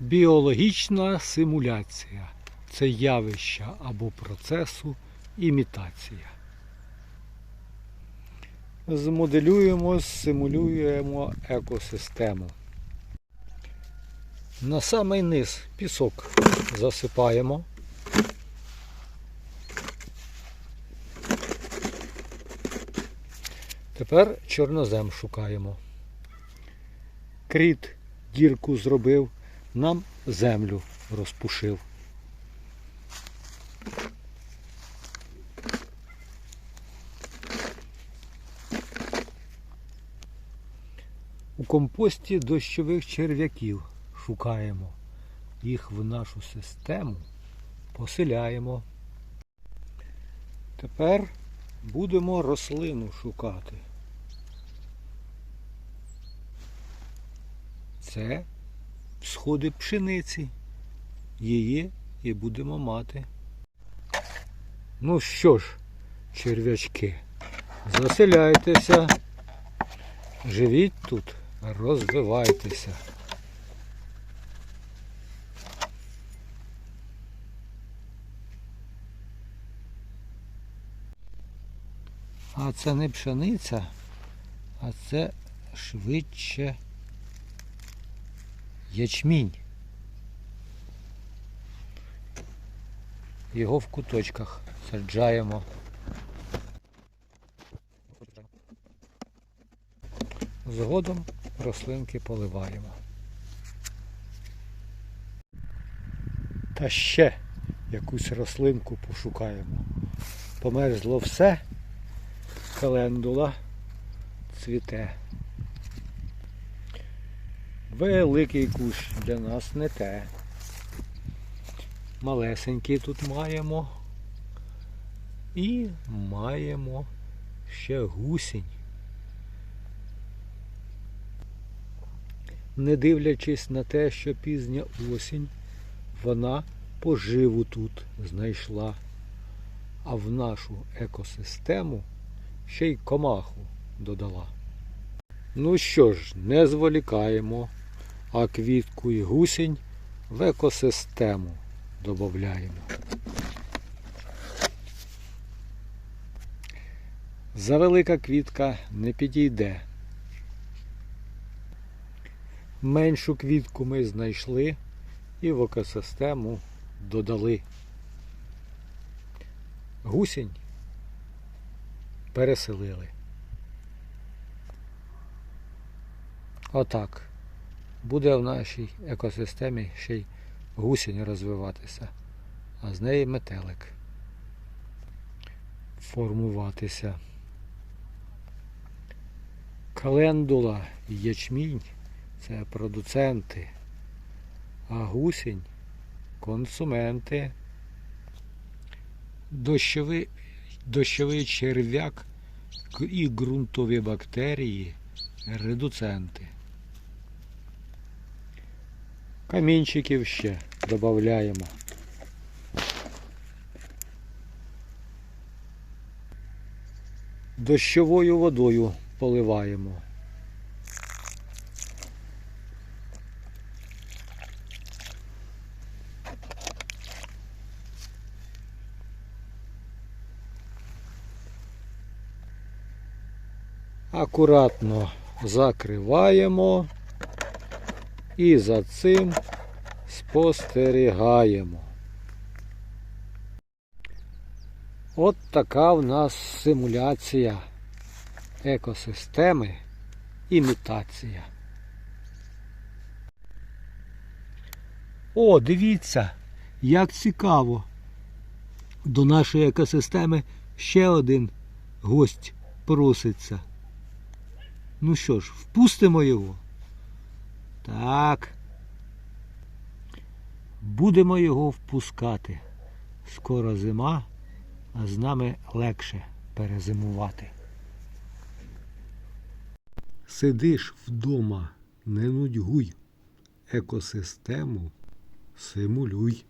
Біологічна симуляція це явище або процесу імітація. Змоделюємо, симулюємо екосистему. На самий низ пісок засипаємо. Тепер чорнозем шукаємо. Кріт дірку зробив, нам землю розпушив. У компості дощових черв'яків шукаємо. Їх в нашу систему поселяємо. Тепер будемо рослину шукати. Це сходи пшениці. Її і будемо мати. Ну що ж, черв'ячки, заселяйтеся, живіть тут, розвивайтеся. А це не пшениця, а це швидше ячмінь. Його в куточках саджаємо. Згодом рослинки поливаємо. Та ще якусь рослинку пошукаємо. Померзло все, календула цвіте. Великий кущ для нас не те. Малесенький тут маємо. І маємо ще гусінь. Не дивлячись на те, що пізня осінь, вона поживу тут знайшла, а в нашу екосистему ще й комаху додала. Ну що ж, не зволікаємо, а квітку і гусінь в екосистему додаємо. Завелика квітка не підійде. Меншу квітку ми знайшли і в екосистему додали. Гусінь переселили. Отак. Буде в нашій екосистемі ще й гусінь розвиватися, а з неї метелик формуватися. Календула і ячмінь це продуценти, а гусінь консументи. Дощовий, дощовий черв'як і ґрунтові бактерії редуценти. Камінчиків ще додаємо. Дощовою водою поливаємо. Акуратно закриваємо і за цим спостерігаємо. От така в нас симуляція екосистеми імітація. О, дивіться, як цікаво. До нашої екосистеми ще один гость проситься. Ну що ж, впустимо його. Так. Будемо його впускати. Скоро зима, а з нами легше перезимувати. Сидиш вдома, не нудьгуй. Екосистему симулюй.